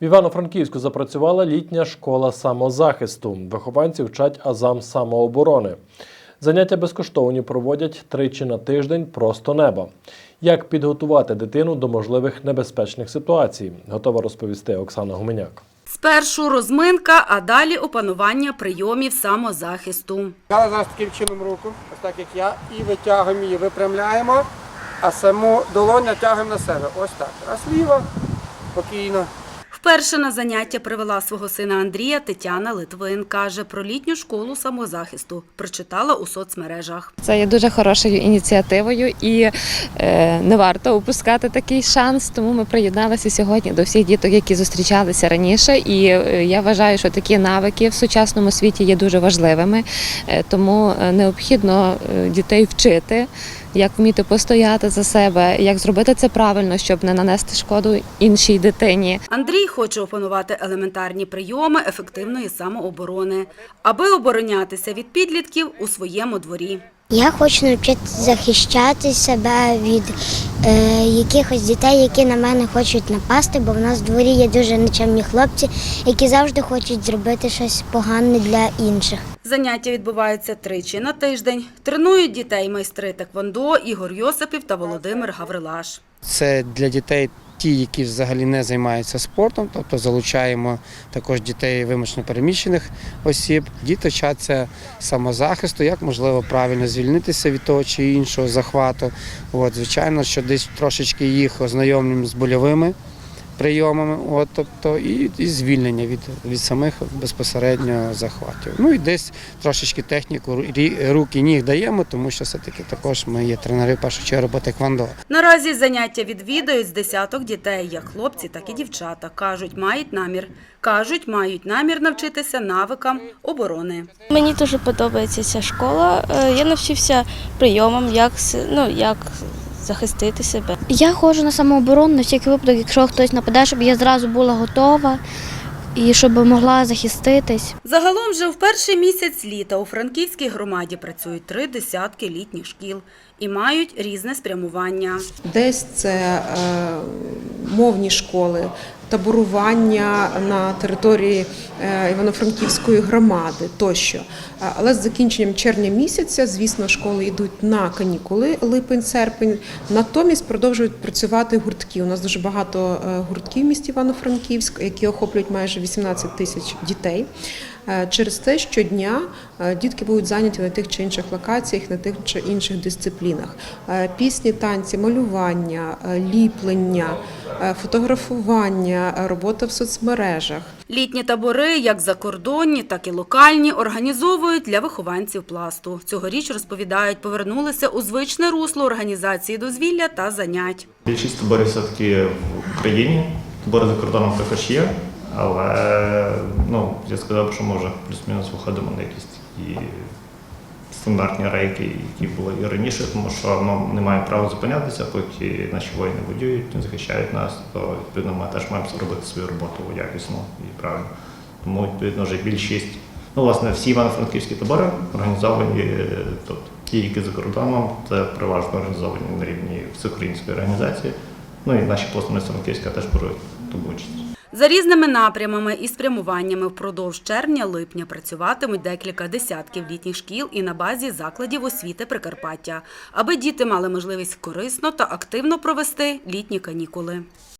В Івано-Франківську запрацювала літня школа самозахисту. Вихованці вчать азам самооборони. Заняття безкоштовні проводять тричі на тиждень просто неба. Як підготувати дитину до можливих небезпечних ситуацій, готова розповісти Оксана Гуменяк. Спершу розминка, а далі опанування прийомів самозахисту. Зараз зараз таким чином руку, ось так як я, і витягуємо її, випрямляємо, а саму долоню натягуємо на себе. Ось так. Раз ліво, спокійно. Вперше на заняття привела свого сина Андрія Тетяна Литвин. Каже, про літню школу самозахисту прочитала у соцмережах. Це є дуже хорошою ініціативою і е, не варто упускати такий шанс. Тому ми приєдналися сьогодні до всіх діток, які зустрічалися раніше. І е, я вважаю, що такі навики в сучасному світі є дуже важливими. Е, тому необхідно дітей вчити, як вміти постояти за себе, як зробити це правильно, щоб не нанести шкоду іншій дитині. Андрій хоче опанувати елементарні прийоми ефективної самооборони, аби оборонятися від підлітків у своєму дворі. Я хочу навчитися захищати себе від е, якихось дітей, які на мене хочуть напасти, бо в нас в дворі є дуже нечемні хлопці, які завжди хочуть зробити щось погане для інших. Заняття відбуваються тричі на тиждень. Тренують дітей майстри Теквондо Ігор Йосипів та Володимир Гаврилаш. Це для дітей ті, які взагалі не займаються спортом, тобто залучаємо також дітей вимушено переміщених осіб. Діти вчаться самозахисту, як можливо правильно звільнитися від того чи іншого захвату. От, звичайно, що десь трошечки їх ознайомлюємо з больовими прийомами, от, тобто, і, і звільнення від, від самих безпосередньо захватів. Ну і десь трошечки техніку рі- рук і ніг даємо, тому що все-таки також ми є тренери в першу чергу по. Наразі заняття відвідують з десяток дітей, як хлопці, так і дівчата. Кажуть, мають намір. Кажуть, мають намір навчитися навикам оборони. Мені дуже подобається ця школа. Е, Я навчився прийомам, як, ну, як захистити себе. Я ходжу на самооборону на всякий випадок, якщо хтось нападе, щоб я зразу була готова і щоб могла захиститись. Загалом вже в перший місяць літа у Франківській громаді працюють три десятки літніх шкіл і мають різне спрямування. Десь це е, мовні школи, таборування на території е, Івано-Франківської громади тощо. Але з закінченням червня місяця, звісно, школи йдуть на канікули липень-серпень. Натомість продовжують працювати гуртки. У нас дуже багато е, гуртків в місті Івано-Франківськ, які охоплюють майже 18 тисяч дітей. Е, Через це щодня е, дітки будуть зайняті на тих чи інших локаціях, на тих чи інших дисциплінах: Е, пісні, танці, малювання, ліплення, фотографування, робота в соцмережах. Літні табори, як закордонні, так і локальні, організовують для вихованців пласту. Цьогоріч розповідають, повернулися у звичне русло організації дозвілля та занять. Більшість таборів все-таки в Україні, табори за кордоном також є, але ну, я сказав, що ми вже плюс-мінус виходимо на якісь такі стандартні рейки, які були і раніше, тому що ну, не маємо права зупинятися, поки наші воїни воюють, не захищають нас, то відповідно ми теж маємо зробити свою роботу якісно і правильно. Тому відповідно вже більшість, ну власне, всі івано-франківські табори організовані, тобто ті, які за кордоном, це переважно організовані на рівні всеукраїнської організації. Ну і наші пластуни Франківська теж беруть тому участь. За різними напрямами і спрямуваннями впродовж червня-липня працюватимуть декілька десятків літніх шкіл і на базі закладів освіти Прикарпаття, аби діти мали можливість корисно та активно провести літні канікули.